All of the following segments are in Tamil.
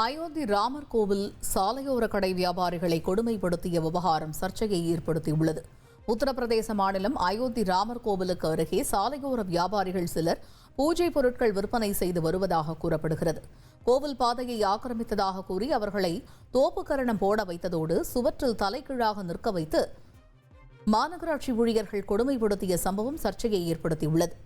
அயோத்தி ராமர் கோவில் சாலையோர கடை வியாபாரிகளை கொடுமைப்படுத்திய விவகாரம் சர்ச்சையை ஏற்படுத்தியுள்ளது. உத்தரப்பிரதேச மாநிலம் அயோத்தி ராமர் கோவிலுக்கு அருகே சாலையோர வியாபாரிகள் சிலர் பூஜை பொருட்கள் விற்பனை செய்து வருவதாக கூறப்படுகிறது. கோவில் பாதையை ஆக்கிரமித்ததாக கூறி அவர்களை தோப்புக்கரணம் போட வைத்ததோடு சுவற்றில் தலைகீழாக நிற்க வைத்து மாநகராட்சி ஊழியர்கள் கொடுமைப்படுத்திய சம்பவம் சர்ச்சையை ஏற்படுத்தியுள்ளது.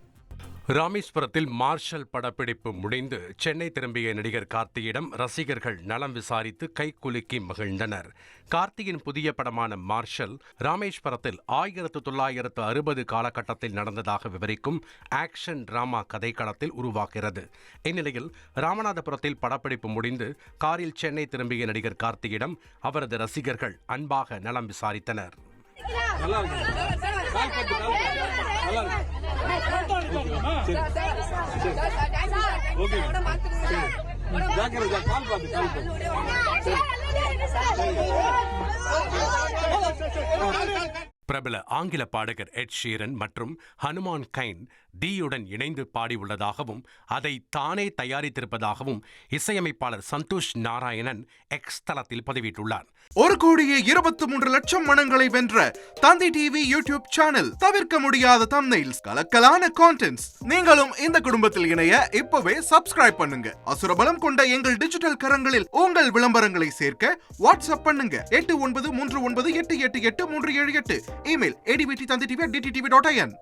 ராமேஸ்வரத்தில் மார்ஷல் படப்பிடிப்பு முடிந்து சென்னை திரும்பிய நடிகர் கார்த்தியிடம் ரசிகர்கள் நலம் விசாரித்து கைக்குலுக்கி மகிழ்ந்தனர். கார்த்தியின் புதிய படமான மார்ஷல் ராமேஸ்வரத்தில் ஆயிரத்து தொள்ளாயிரத்து அறுபது காலகட்டத்தில் நடந்ததாக விவரிக்கும் ஆக்ஷன் டிராமா கதைக்களத்தில் உருவாகிறது. இந்நிலையில் ராமநாதபுரத்தில் படப்பிடிப்பு முடிந்து காரில் சென்னை திரும்பிய நடிகர் கார்த்தியிடம் அவரது ரசிகர்கள் அன்பாக நலம் விசாரித்தனர். ஓகே. கால் கால் பிரபல ஆங்கில பாடகர் எட் ஷீரன் மற்றும் ஹனுமான் கைன் டியுடன் இணைந்து பாடியுள்ளதாகவும் அதை தானே தயாரித்திருப்பதாகவும் இசையமைப்பாளர் சந்தோஷ் நாராயணன் எக்ஸ் தளத்தில் பதிவிட்டுள்ளார். ஒரு கோடியே இருபத்தி மூன்று லட்சம் மனங்களை வென்ற தந்தி டிவி யூடியூப் சேனல் தவிர்க்க முடியாத தம்னைல்ஸ் கலக்கலான கான்டென்ட்ஸ் நீங்களும் இந்த குடும்பத்தில் இணைய இப்பவே சப்ஸ்கிரைப் பண்ணுங்க. அசுரபலம் கொண்ட எங்கள் டிஜிட்டல் கரங்களில் உங்கள் விளம்பரங்களை சேர்க்க வாட்ஸ்அப் பண்ணுங்க. எட்டு ஒன்பது மூன்று ஒன்பது எட்டு எட்டு எட்டு மூன்று ஏழு எட்டு. Email ஏடிபிடி Thanthi TV DD TV dot in